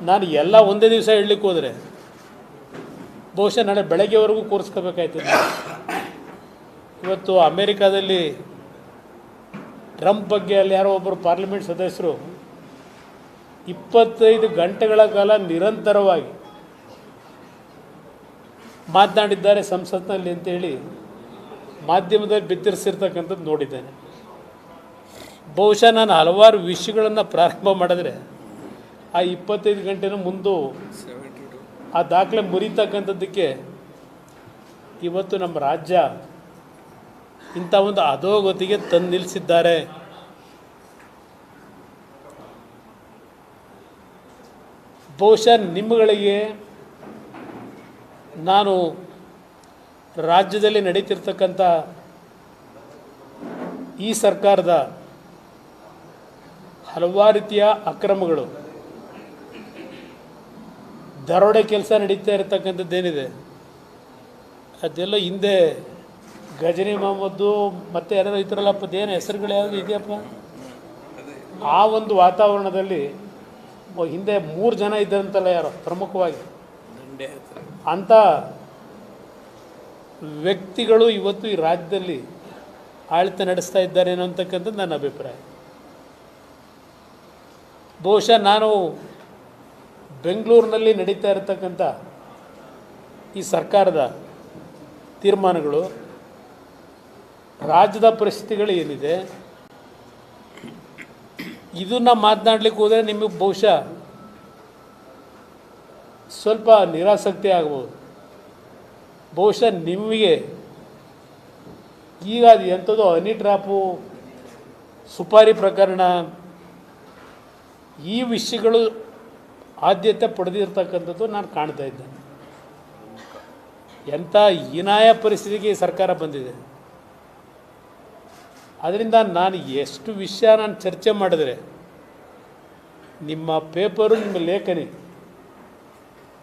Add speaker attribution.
Speaker 1: ನಾನು ಎಲ್ಲ ಒಂದೇ ದಿವಸ ಹೇಳಲಿಕ್ಕೆ ಹೋದರೆ ಬಹುಶಃ ನಾಳೆ ಬೆಳಗ್ಗೆವರೆಗೂ ಕೂರಿಸ್ಕೋಬೇಕಾಯ್ತದೆ ಇವತ್ತು ಅಮೇರಿಕಾದಲ್ಲಿ ಟ್ರಂಪ್ ಬಗ್ಗೆ ಅಲ್ಲಿ ಯಾರೋ ಒಬ್ಬರು ಪಾರ್ಲಿಮೆಂಟ್ ಸದಸ್ಯರು ಇಪ್ಪತ್ತೈದು ಗಂಟೆಗಳ ಕಾಲ ನಿರಂತರವಾಗಿ ಮಾತನಾಡಿದ್ದಾರೆ ಸಂಸತ್ನಲ್ಲಿ ಅಂತೇಳಿ ಮಾಧ್ಯಮದಲ್ಲಿ ಬಿತ್ತರಿಸಿರ್ತಕ್ಕಂಥದ್ದು ನೋಡಿದ್ದೇನೆ. ಬಹುಶಃ ನಾನು ಹಲವಾರು ವಿಷಯಗಳನ್ನು ಪ್ರಾರಂಭ ಮಾಡಿದ್ರೆ ಆ ಇಪ್ಪತ್ತೈದು ಗಂಟೆನೂ ಮುಂದು ಆ ದಾಖಲೆ ಮುರಿತಕ್ಕಂಥದ್ದಕ್ಕೆ ಇವತ್ತು ನಮ್ಮ ರಾಜ್ಯ ಇಂಥ ಒಂದು ಅಧೋಗತಿಗೆ ತಂದು ನಿಲ್ಲಿಸಿದ್ದಾರೆ. ಬಹುಶಃ ನಿಮ್ಮಗಳಿಗೆ ನಾನು ರಾಜ್ಯದಲ್ಲಿ ನಡೀತಿರ್ತಕ್ಕಂಥ ಈ ಸರ್ಕಾರದ ಹಲವಾರು ರೀತಿಯ ಅಕ್ರಮಗಳು ದರೋಡೆ ಕೆಲಸ ನಡೀತಾ ಇರತಕ್ಕಂಥದ್ದೇನಿದೆ ಅದೆಲ್ಲ ಹಿಂದೆ ಗಜನಿ ಮೊಹಮ್ಮದ್ದು ಮತ್ತೆ ಯಾರು ಥರಲ್ಲಪ್ಪ ಏನು ಹೆಸರುಗಳು ಯಾವುದು ಇದೆಯಪ್ಪ? ಆ ಒಂದು ವಾತಾವರಣದಲ್ಲಿ ಹಿಂದೆ ಮೂರು ಜನ ಇದ್ದಂತಲ್ಲ ಯಾರೋ, ಪ್ರಮುಖವಾಗಿ. ಅಂಥ ವ್ಯಕ್ತಿಗಳು ಇವತ್ತು ಈ ರಾಜ್ಯದಲ್ಲಿ ಆಳ್ತ ನಡೆಸ್ತಾ ಇದ್ದಾರೆ ಅನ್ನೋಂತಕ್ಕಂಥದ್ದು ನನ್ನ ಅಭಿಪ್ರಾಯ. ಬಹುಶಃ ನಾನು ಬೆಂಗಳೂರಿನಲ್ಲಿ ನಡೀತಾ ಇರತಕ್ಕಂಥ ಈ ಸರ್ಕಾರದ ತೀರ್ಮಾನಗಳು, ರಾಜ್ಯದ ಪರಿಸ್ಥಿತಿಗಳು ಏನಿದೆ, ಇದನ್ನು ಮಾತನಾಡಲಿಕ್ಕೆ ಹೋದರೆ ನಿಮಗೆ ಬಹುಶಃ ಸ್ವಲ್ಪ ನಿರಾಸಕ್ತಿ ಆಗ್ಬೋದು. ಬಹುಶಃ ನಿಮಗೆ ಈಗ ಅದು ಎಂಥದ್ದು ಹನಿ ಟ್ರಾಪು ಸುಪಾರಿ ಪ್ರಕರಣ, ಈ ವಿಷಯಗಳು ಆದ್ಯತೆ ಪಡೆದಿರ್ತಕ್ಕಂಥದ್ದು ನಾನು ಕಾಣ್ತಾ ಇದ್ದೇನೆ. ಎಂಥ ಹೀನಾಯ ಪರಿಸ್ಥಿತಿಗೆ ಈ ಸರ್ಕಾರ ಬಂದಿದೆ. ಅದರಿಂದ ನಾನು ಎಷ್ಟು ವಿಷಯ ನಾನು ಚರ್ಚೆ ಮಾಡಿದ್ರೆ ನಿಮ್ಮ ಪೇಪರು ನಿಮ್ಮ ಲೇಖನಿ